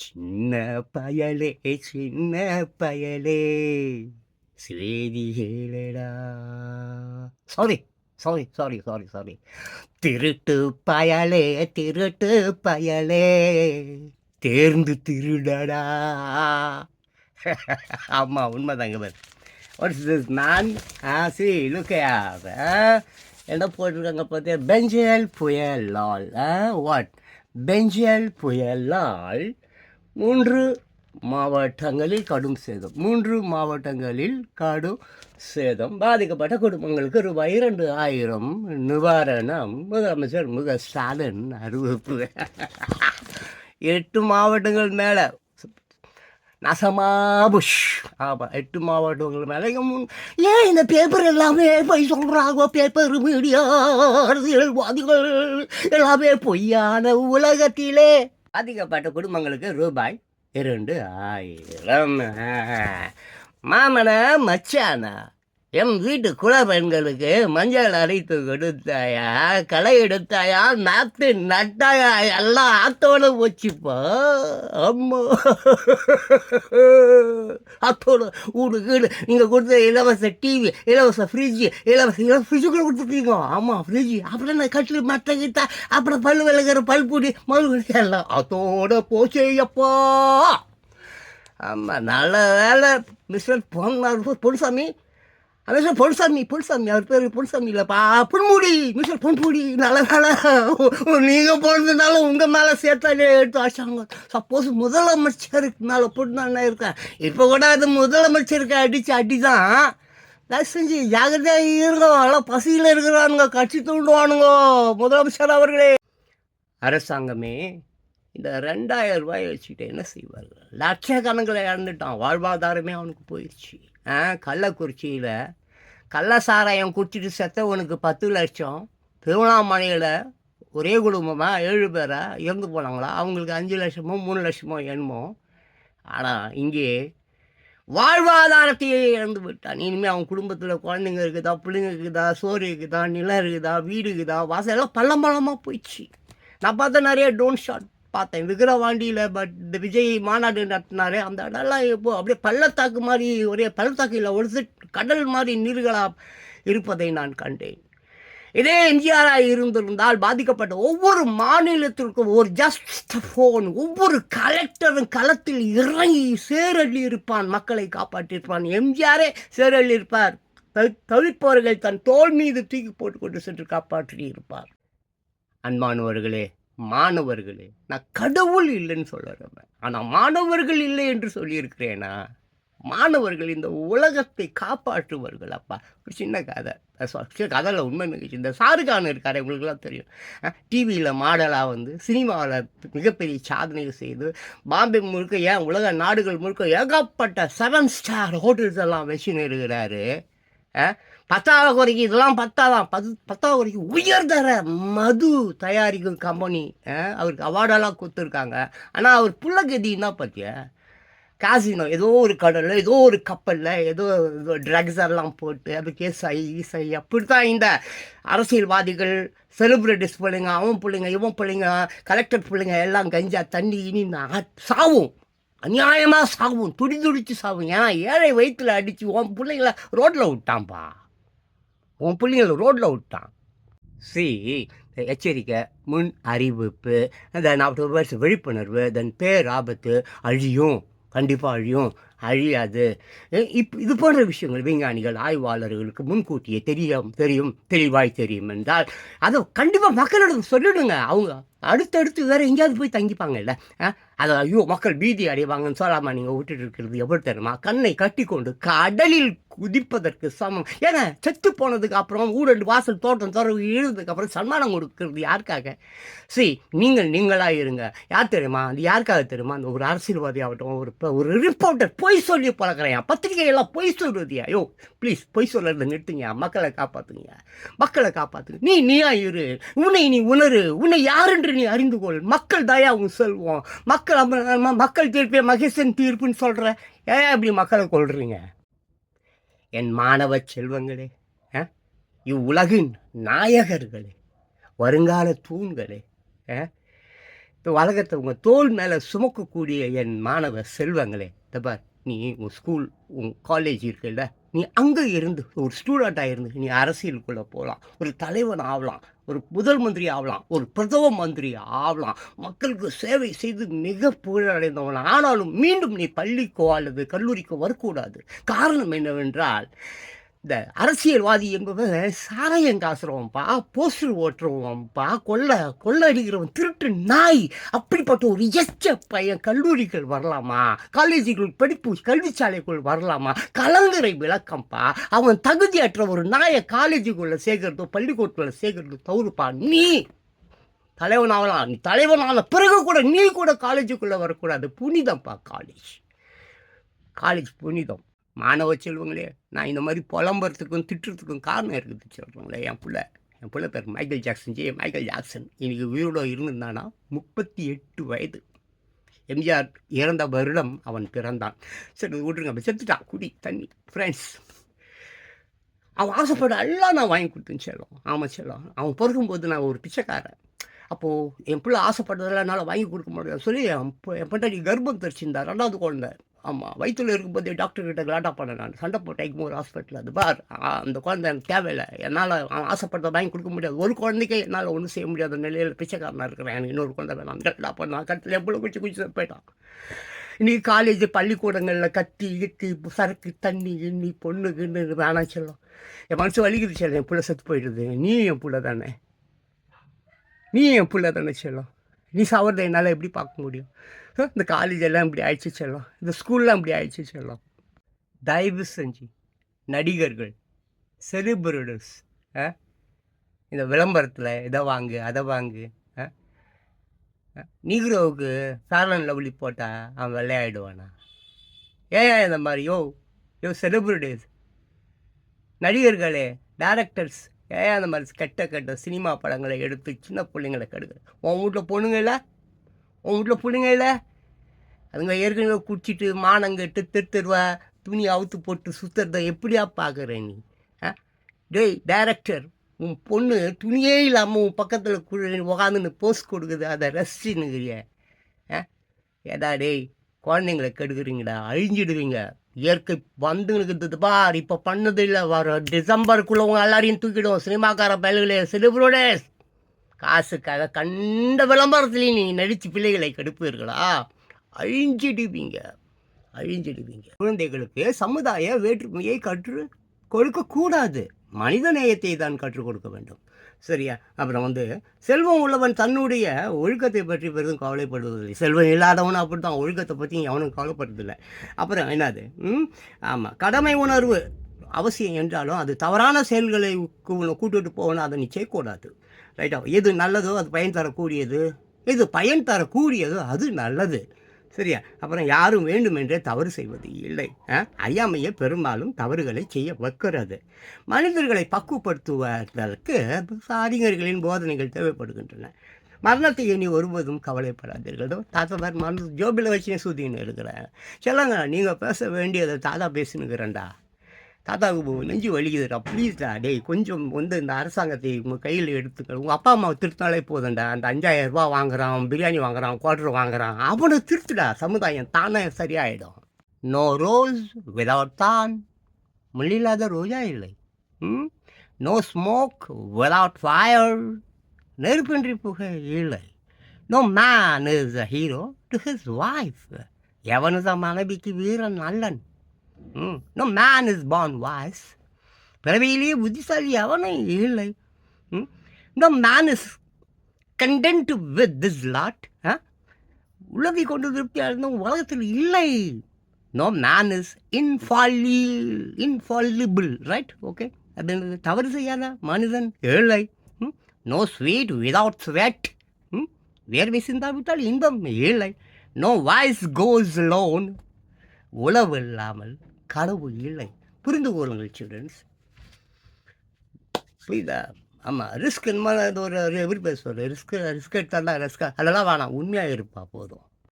சின்ன பயலே சின்ன பயலே. சேதி கேளடா. Sorry sorry sorry sorry sorry திருட்டு பயலே திருட்டு பயலே. தேர்ந்து திருடடா. ஆமாம் உண்மைதாங்க பார் what's this man ah see look என்ன போட்டிருக்காங்க பார்த்தியா பெஞ்சல் புயலால் வாட் பெஞ்சல் புயலால் மூன்று மாவட்டங்களில் கடும் சேதம். மூன்று மாவட்டங்களில் கடும் சேதம். பாதிக்கப்பட்ட குடும்பங்களுக்கு ரூபாய் இரண்டு ஆயிரம். நிவாரணம். முதலமைச்சர் முக ஸ்டாலின் அறிவிப்பு. எட்டு மாவட்டங்கள் மேலே நசமாபுஷ் ஆமாம் எட்டு மாவட்டங்கள் மேலே. ஏன் இந்த பேப்பர் எல்லாமே போய் சொல்கிறாங்க பேப்பர் மீடியா அரசியல்வாதிகள். எல்லாமே பொய்யான உலகத்திலே பாதிக்கப்பட்ட குடும்பங்களுக்கு ரூபாய் இரண்டு ஆயிரம். மாமன மச்சானா? என் வீட்டு குலப்பெண்களுக்கு மஞ்சள் அரைத்து கொடுத்தாயா களை எடுத்தாயா நாத்து நட்டாயா எல்லாம் ஆத்தோடு போச்சுப்பா. அம்மா. ஆத்தோடு வீடு கீடு நீங்கள் கொடுத்த இலவச டிவி இலவச ஃப்ரிட்ஜு இலவச இலவச ஃப்ரிட்ஜுக்குள்ள கொடுத்துருக்கீங்க. ஆமாம் ஃப்ரிட்ஜு அப்புறம் நான் கட்டில் மற்ற கிட்டா அப்புறம் பல் விளக்குற பல்பூடி மறு எல்லாம் அதோட போச்சேயப்பா ஆமாம் நல்ல வேலை. மிஸ்டர் பொன் பொன்சாமி மிஸ்டர் பொன்சாமி பொன்சாமி அவர் பேர் பொன்சாமி இல்லைப்பா புன்முடி. மிஸ்டர் புன்முடி நல்ல நீங்கள் பிறந்ததுனால உங்கள் மேலே சேர்த்தாலே எடுத்து வச்சாங்க. சப்போஸ் முதலமைச்சருக்கு மேலே போட்டு நான் இருக்கேன் இப்போ கூட அது முதலமைச்சருக்கு அடித்து அடி தான் தயவு செஞ்சு ஜாகிரதையாக இருக்கோம் எல்லாம் பசியில் இருக்கிறானுங்க கட்சி தூண்டுவானுங்கோ முதலமைச்சர் அவர்களே. அரசாங்கமே இந்த ரெண்டாயிரம் ரூபாய் வச்சுக்கிட்டு என்ன செய்வார்கள்? லட்சக்கணக்கில் இறந்துட்டான். வாழ்வாதாரமே அவனுக்கு போயிடுச்சு ஆ கள்ளக்குறிச்சியில் கள்ள சாராயம் குடிச்சிட்டு செத்தவனுக்கு பத்து லட்சம். திருவண்ணாமலையில் ஒரே குடும்பமாக ஏழு பேரை இறந்து போனாங்களா? அவங்களுக்கு அஞ்சு லட்சமோ மூணு லட்சமோ என்னமோ. ஆனால் இங்கே வாழ்வாதாரத்தையே இழந்து விட்டான். இனிமேல் அவன் குடும்பத்தில் குழந்தைங்க இருக்குதா பிள்ளைங்க இருக்குதா சோறு இருக்குதா நிலம் இருக்குதா வீடு இருக்குதா வாசல் எல்லாம் பள்ளம் பள்ளமாக போயிடுச்சு. நான் பார்த்தேன் நிறைய டோன் ஷாட் பார்த்தேன். விக்கிரவாண்டியில் பட் இந்த விஜய் மாநாடு நடத்தினார். அந்த இடம்லாம் இப்போ அப்படியே பள்ளத்தாக்கு மாதிரி ஒரே பள்ளத்தாக்கு இல்லை ஒரு கடல் மாதிரி நீர்களாக இருப்பதை நான் கண்டேன். இதே எம்ஜிஆராக இருந்திருந்தால் பாதிக்கப்பட்ட ஒவ்வொரு மாநிலத்திற்கும் ஒரு ஜஸ்ட் ஃபோன் ஒவ்வொரு கலெக்டரும் களத்தில் இறங்கி சேரள்ளி இருப்பான் மக்களை காப்பாற்றியிருப்பான். எம்ஜிஆரே சேரள்ளி இருப்பார். தவிப்பவர்கள் தன் தோல் மீது தூக்கி போட்டு கொண்டு சென்று காப்பாற்றி இருப்பார் அன்பானவர்களே மாணவர்களே நான் கடவுள் இல்லைன்னு சொல்லுறேன் ஆனால் மாணவர்கள் இல்லை என்று சொல்லியிருக்கிறேனா? மாணவர்கள் இந்த உலகத்தை காப்பாற்றுவார்கள் அப்பா. ஒரு சின்ன கதை. கதையில் உண்மை நிகழ்ச்சி. இந்த ஷாருக்கான் இருக்கார் உங்களுக்குலாம் தெரியும். டிவியில் மாடலாக வந்து சினிமாவில் மிகப்பெரிய சாதனைகள் செய்து பாம்பே முழுக்க ஏன் உலக நாடுகள் முழுக்க ஏகப்பட்ட செவன் ஸ்டார் ஹோட்டல்ஸ் எல்லாம் வச்சுன்னு இருக்கிறாரு பத்தாவது குறைக்கு இதெல்லாம் பத்தாதான். பத்து பத்தாவது குறைக்கு உயர்தர மது தயாரிக்கும் கம்பெனி அவருக்கு அவார்டெல்லாம் கொடுத்துருக்காங்க. ஆனால் அவர் புள்ளகதின்னா பார்த்தியா காசினோ ஏதோ ஒரு கடலில் ஏதோ ஒரு கப்பலில் ஏதோ ட்ரக்ஸ் எல்லாம் போட்டு அது கேஸ் ஆகி ஈஸ் ஆகி அப்படி தான் இந்த அரசியல்வாதிகள் செலிப்ரிட்டிஸ் பிள்ளைங்க அவன் பிள்ளைங்க இவன் பிள்ளைங்க கலெக்டர் பிள்ளைங்க எல்லாம் கஞ்சா தண்ணி இனி சாவும். அநியாயமாக சாவும் துடி துடித்து சாவும். ஏன்னா ஏழை வயிற்றில் அடித்து உன் பிள்ளைங்கள ரோட்டில் விட்டான்ப்பா உன் பிள்ளைங்களை ரோட்டில் விட்டான். சி எச்சரிக்கை முன் அறிவிப்பு தென் ஆஃப்டர்வர்ஸ் விழிப்புணர்வு தென் பேர் ஆபத்து அழியும் கண்டிப்பாக அழியும் அழியாது. இப் இது போன்ற விஷயங்கள் விஞ்ஞானிகள் ஆய்வாளர்களுக்கு முன்கூட்டியே தெரியும் தெரியும் தெளிவாய் தெரியும் என்றால் அதை கண்டிப்பாக மக்களிடம் சொல்லிடுங்க அவங்க. அடுத்தடுத்து வேறு எங்கேயாவது போய் தங்கிப்பாங்கல்ல? அதை ஐயோ மக்கள் பீதி அடைவாங்கன்னு சொல்லாமல் நீங்கள் விட்டுட்டு இருக்கிறது எப்படி தெரியுமா? கண்ணை கட்டி கொண்டு கடலில் குதிப்பதற்கு சமம். ஏன்னா செத்து போனதுக்கு அப்புறம் ஊரண்டு வாசல் தோட்டம் தொடர்பு இழுந்ததுக்கு அப்புறம் சன்மானம் கொடுக்கறது யாருக்காக? சரி நீங்கள் நீங்களாக இருங்க. யார் தெரியுமா? அது யாருக்காக தெரியுமா? அந்த ஒரு அரசியல்வாதி ஆகட்டும் ஒரு ஒரு ரிப்போர்ட்டர் பொய் சொல்லி பழக்கிறேன் பத்திரிகையெல்லாம் பொய் சொல்றதியா ஐயோ ப்ளீஸ் பொய் சொல்கிறத நிறுத்துங்க. மக்களை காப்பாற்றுங்க மக்களை காப்பாற்றுங்க நீ நீயா இரு. உன்னை நீ உணரு. உன்னை யாருன்ற நீ அறிந்து கொள். மக்கள் தயா உன் செல்வோம். மக்கள் மக்கள் தீர்ப்பே மகேசன் தீர்ப்புன்னு சொல்கிற ஏன் அப்படி மக்களை கொள்றீங்க என் மாணவ செல்வங்களே இவ்வுலகின் நாயகர்களே வருங்கால தூண்களே இந்த உலகத்தை உங்கள் தோல் மேலே சுமக்கக்கூடிய என் மாணவ செல்வங்களே இந்த பார் நீ உன் ஸ்கூல் உன் காலேஜ் இருக்குல்ல நீ அங்கே இருந்து ஒரு ஸ்டூடெண்ட்டாக இருந்து நீ அரசியலுக்குள்ளே போகலாம் ஒரு தலைவன் ஆகலாம் ஒரு முதல் மந்திரி ஆகலாம் ஒரு பிரதம மந்திரி ஆகலாம் மக்களுக்கு சேவை செய்து மிக புகழடைந்தவன். ஆனாலும் மீண்டும் நீ பள்ளிக்கோ அல்லது கல்லூரிக்கோ வரக்கூடாது. காரணம் என்னவென்றால் இந்த அரசியல்வாதி என்பவன் சாராயம் காசுறவன்ப்பா போஸ்டர் ஓட்டுறவன்ப்பா கொள்ளை கொள்ள அடிக்கிறவன் திருட்டு நாய் அப்படிப்பட்ட ஒரு எச்ச பையன் கல்லூரிகள் வரலாமா? காலேஜுக்குள் படிப்பு கல்விச்சாலைக்குள் வரலாமா? கலங்கரை விளக்கம்ப்பா. அவன் தகுதியற்ற ஒரு நாயை காலேஜுக்குள்ளே சேர்க்கறதோ பள்ளிக்கூடத்தில் சேர்க்கறதோ தவறுப்பா. நீ தலைவன் ஆகலாம் நீ தலைவன் பிறகு கூட நீ கூட காலேஜுக்குள்ளே வரக்கூடாது. புனிதம்ப்பா காலேஜ். காலேஜ் புனிதம். மாணவ செல்வங்களே நான் இந்த மாதிரி புலம்புறதுக்கும் திட்டுறதுக்கும் காரணம் இருக்குது சொல்கிறாங்களே என் பிள்ளை. என் பிள்ளை பேர் Michael Jackson J. Michael Jackson இன்னைக்கு உயிரோட இருந்திருந்தானா? முப்பத்தி எட்டு வயது. எம்ஜிஆர் இறந்த வருடம் அவன் பிறந்தான். சரி விட்ருங்க அப்போ செத்துட்டான். குடி தண்ணி ஃப்ரெண்ட்ஸ் அவன் ஆசைப்பட எல்லாம் நான் வாங்கி கொடுத்தேன் செல்லம் ஆமாம் செல்லம் அவன் பிறக்கும்போது நான் ஒரு பிச்சைக்காரன். அப்போது என் பிள்ளை ஆசைப்பட்டதெல்லாம் என்னால் வாங்கி கொடுக்க முடியாது. சொல்லி என் என் பொண்டாட்டி கர்ப்பம் தரிச்சிருந்தா ரெண்டாவது குழந்தை. ஆமாம் வயிற்றுல இருக்கும்போது டாக்டர் கிட்ட கலாட்டா பண்ண நான். சண்டை போட்டேன் எக்மோர் ஹாஸ்பிட்டல் அது பார் அந்த குழந்தை எனக்கு தேவையில்லை. என்னால் ஆசைப்படுறத வாங்கி கொடுக்க முடியாது. ஒரு குழந்தைக்கே என்னால் ஒன்றும் செய்ய முடியாத நிலையில் பிச்சைக்காரனாக இருக்கிறேன். எனக்கு இன்னொரு குழந்தை வேணாம். நான் பண்ணான் கட்டில் எவ்வளோ குச்சி குச்சி போயிட்டான். நீ காலேஜ் பள்ளிக்கூடங்களில் கத்தி இட்டி சரக்கு தண்ணி இன்னி பொண்ணுக்குன்னு வேணாம் சொல்லும். என் மனசு வலிக்குது செல்லம். என் பிள்ளை செத்து போயிடுது. நீ என் பிள்ளை தானே? நீ என் பிள்ளை தானே செல்லம்? நீ சாவறதை என்னால் எப்படி பார்க்க முடியும்? இந்த காலேஜ் எல்லாம் இப்படி ஆயிடுச்சு செல்லும். இந்த ஸ்கூல்லாம் இப்படி ஆயிடுச்சு செல்லும். தயவு செஞ்சு நடிகர்கள் செலிபிரிட்டிஸ் இந்த விளம்பரத்தில் இதை வாங்கு அதை வாங்கு ஆ? ஆ? நீக்ரோவுக்கு ஃபேரன் லவ்லி போட்டால் அவன் விளையாடுவானா ஏன் இந்த மாதிரி? யோ யோ செலிபிரிட்டிஸ் நடிகர்களே டேரக்டர்ஸ் ஏன் அந்த மாதிரி கெட்ட கெட்ட சினிமா படங்களை எடுத்து சின்ன பிள்ளைங்களை கெடுக்க உன் வீட்டில் பொண்ணுங்க உங்கள் உன் வீட்டில் பிள்ளைங்க இல்லை அதுங்க ஏற்கனவே குடிச்சிட்டு மானங்கட்டு தெரு தெருவா துணி அவுத்து போட்டு சுற்றுறத எப்படியா பார்க்குற நீ? ஆ? டேய் டேரக்டர் உன் பொண்ணு துணியே இல்லாமல் உன் பக்கத்தில் உக்காந்துன்னு போஸ்ட் கொடுக்குது. அதை ரசிச்சுன்னுக்கிறிய. ஆ? ஏடா டேய் குழந்தைங்களை கெடுக்குறீங்கடா அழிஞ்சிடுவீங்க. இயற்கை வந்துங்களுக்கு பார். இப்போ பண்ணது இல்லை. வர டிசம்பருக்குள்ளவங்க எல்லாரையும் தூக்கிடும் சினிமாக்கார பயல்களே செலிப்ரோடேஸ் காசுக்காக கண்ட விளம்பரத்துலேயும் நீ நடித்து பிள்ளைகளை கெடுப்பீர்களா? அழிஞ்சிடுவீங்க. அழிஞ்சிடுவீங்க. குழந்தைகளுக்கு சமுதாய வேற்றுமையை கற்று கொடுக்கக்கூடாது மனித நேயத்தை தான் கற்றுக் கொடுக்க வேண்டும். சரியா? அப்புறம் வந்து செல்வம் உள்ளவன் தன்னுடைய ஒழுக்கத்தை பற்றி பெரிதும் கவலைப்படுவதில்லை. செல்வம் இல்லாதவனும் அப்படி தான் ஒழுக்கத்தை பற்றி அவனும் கவலைப்படுறதில்லை அப்புறம் என்னது? ம்? ஆமாம் கடமை உணர்வு அவசியம் என்றாலும் அது தவறான செயல்களை கூ- போகணும். அதை நீ செய்யக்கூடாது. ரைட்டா எது நல்லதோ அது பயன் தரக்கூடியது. எது பயன் தரக்கூடியதோ அது நல்லது. சரியா? அப்புறம் யாரும் வேண்டுமென்றே தவறு செய்வது இல்லை. ஆ? அறியாமையே பெரும்பாலும் தவறுகளை செய்ய வைக்கிறது. மனிதர்களை பக்குவப்படுத்துவதற்கு அறிஞர்களின் போதனைகள் தேவைப்படுகின்றன. மரணத்தை இனி ஒருபோதும் கவலைப்படாதீர்கள். தாத்தா பார் மரண ஜோபில் வச்சு சுத்தின்னு இருக்கிறேன் சொல்லுங்க நீங்கள் பேச வேண்டியதை தாத்தா பேசினுக்கிறேன்டா. தாத்தாவுக்கு நெஞ்சு வலிக்குதுடா. ப்ளீஸ்டா டேய் கொஞ்சம் வந்து இந்த அரசாங்கத்தை உங்கள் கையில் எடுத்துக்க. உங்கள் அப்பா அம்மாவை திருத்தினாலே போதும்டா. அந்த அஞ்சாயிரம் ரூபா வாங்குறான் பிரியாணி வாங்குறான் குவார்டர் வாங்குறான். அவனை திருத்துடா. சமுதாயம் தானே சரியாயிடும். நோ ரோஸ் விதவுட் தான் முள்ளில்லாத ரோஜா இல்லை. ம்? நோ ஸ்மோக் விதவுட் ஃபயர் நெருப்பின்றி புகை இல்லை. No man is a hero to his wife எவனது மனைவிக்கு வீரன் Nallan no man is born wise பிறவியிலேயே புத்திசாலி அவனை இல்லை. No man is content with this lot உலகை கொண்டு திருப்தியாக இருந்தும் உலகத்தில் இல்லை. நோ மேன் இஸ் இன்ஃபாலி இன்ஃபாலிபிள் ரைட் ஓகே அப்படின்றது தவறு செய்யாத மனிதன் ஏழை நோ ஸ்வீட் விதவுட் ஸ்வெட் வேர்வை சிந்தாவிட்டால் இன்பம் ஏழை நோ வாய்ஸ் கோஸ் லோன் உழவு இல்லாமல் கடவுள் இல்லை. புரிந்து கொள்ளுங்கள் சில்ட்ரன்ஸ் புரியுதா? ஆமாம் ரிஸ்க் என்ன ஒரு எப்படி பேசுவார் ரிஸ்க் ரிஸ்க் எடுத்தால் ரிஸ்க் அதெல்லாம் வேணாம் உண்மையாக இருப்பா போதும்.